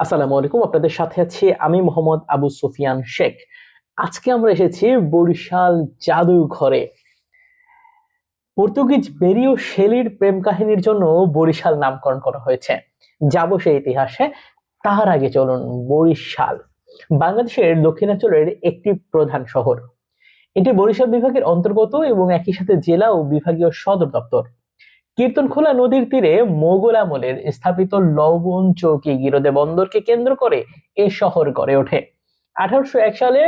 আসসালামু আলাইকুম, আপনাদের সাথে আছি আমি মোহাম্মদ আবু সুফিয়ান শেখ। আজকে আমরা এসেছি বরিশাল জাদুঘরে। পর্তুগিজ বেরিও শেলির প্রেম কাহিনীর জন্য বরিশাল নামকরণ করা হয়েছে। যাব সেই ইতিহাসে, তার আগে চলুন বরিশাল। বাংলাদেশের দক্ষিণাঞ্চলের একটি প্রধান শহর। এটি বরিশাল বিভাগের অন্তর্গত এবং একই সাথে জেলা ও বিভাগীয় সদর দপ্তর। কীর্তনখোলা নদীর তীরে মোগল আমলের স্থাপিত লবণ চৌকি গিরোদে বন্দরকে কেন্দ্র করে এ শহর গড়ে ওঠে। আঠারোশো এক সালে,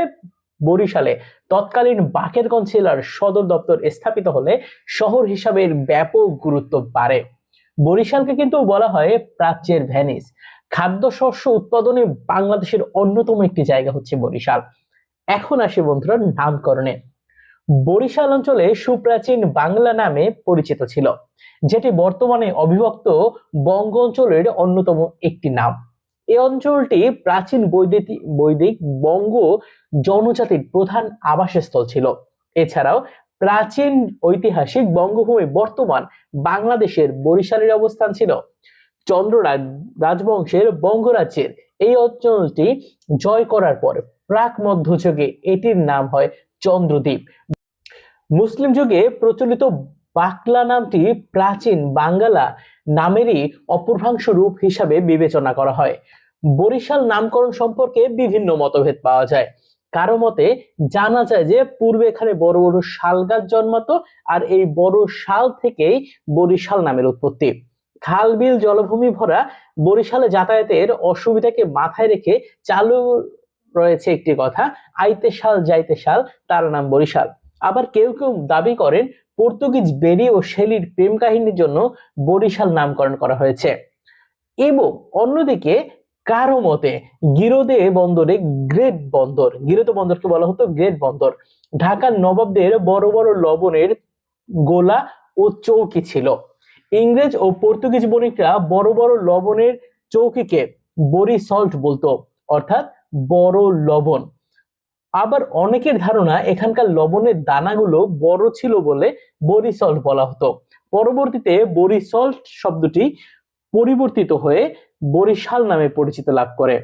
বরিশালে তৎকালীন বাকেরগঞ্জ জেলার সদর দপ্তর স্থাপিত হলে শহর হিসাবে ব্যাপক গুরুত্ব বাড়ে। বরিশালকে কিন্তু বলা হয় প্রাচ্যের ভ্যানিস খাদ্যশস্য উৎপাদনে বাংলাদেশের অন্যতম একটি জায়গা হচ্ছে বরিশাল। এখন আসি বন্ধুরা নামকরণে। বরিশাল অঞ্চলে সুপ্রাচীন বাংলা নামে পরিচিত ছিল, যেটি বর্তমানে অবিভক্ত বঙ্গ অঞ্চলের অন্যতম একটি নাম। এই অঞ্চলটি প্রাচীন বৈদিক বৈদিক বঙ্গ জনজাতির প্রধান আবাসস্থল ছিল। এছাড়াও প্রাচীন ঐতিহাসিক বঙ্গভূমি বর্তমান বাংলাদেশের বরিশালের অবস্থান ছিল। চন্দ্ররাজ রাজবংশের বঙ্গরাজ্যের এই অঞ্চলটি জয় করার পর প্রাক মধ্যযুগে এটির নাম হয় চন্দ্রদ্বীপ। মুসলিম যুগে প্রচলিত বাকলা নামটি প্রাচীন বাঙ্গালা নামেরই অপূর্বাংশ রূপ হিসাবে বিবেচনা করা হয়। বরিশাল নামকরণ সম্পর্কে বিভিন্ন মতভেদ পাওয়া যায়। কারও মতে, জানা যায় যে পূর্বে এখানে বড় বড় শাল গাছ জন্মাতো আর এই বড় শাল থেকেই বরিশাল নামের উৎপত্তি। খাল, বিল, জলভূমি ভরা বরিশালে যাতায়াতের অসুবিধাকে মাথায় রেখে চালু রয়েছে একটি কথা, আইতে শাল, যাইতে শাল, তার নাম বরিশাল। আবার কেউ কেউ দাবি করেন পর্তুগিজ বেরি ও শেলির প্রেম কাহিনীর জন্য বরিশাল নামকরণ করা হয়েছে। এবং অন্যদিকে কারও মতে গিরোদে বন্দরে গ্রেট বন্দর, গিরোদে বন্দরকে বলা হতো গ্রেট বন্দর। ঢাকার নবাবদের বড় বড় লবণের গোলা ও চৌকি ছিল। ইংরেজ ও পর্তুগিজ বণিকরা বড় বড় লবণের চৌকিকে বরি সল্ট বলতো, অর্থাৎ বড় লবণ। আবার অনেকের ধারণা এখানকার লবণের দানাগুলো বড় ছিল বলে বরিসল্ট বলা হতো। পরবর্তীতে বরিসল্ট শব্দটি পরিবর্তিত হয়ে বরিশাল নামে পরিচিত লাভ করে।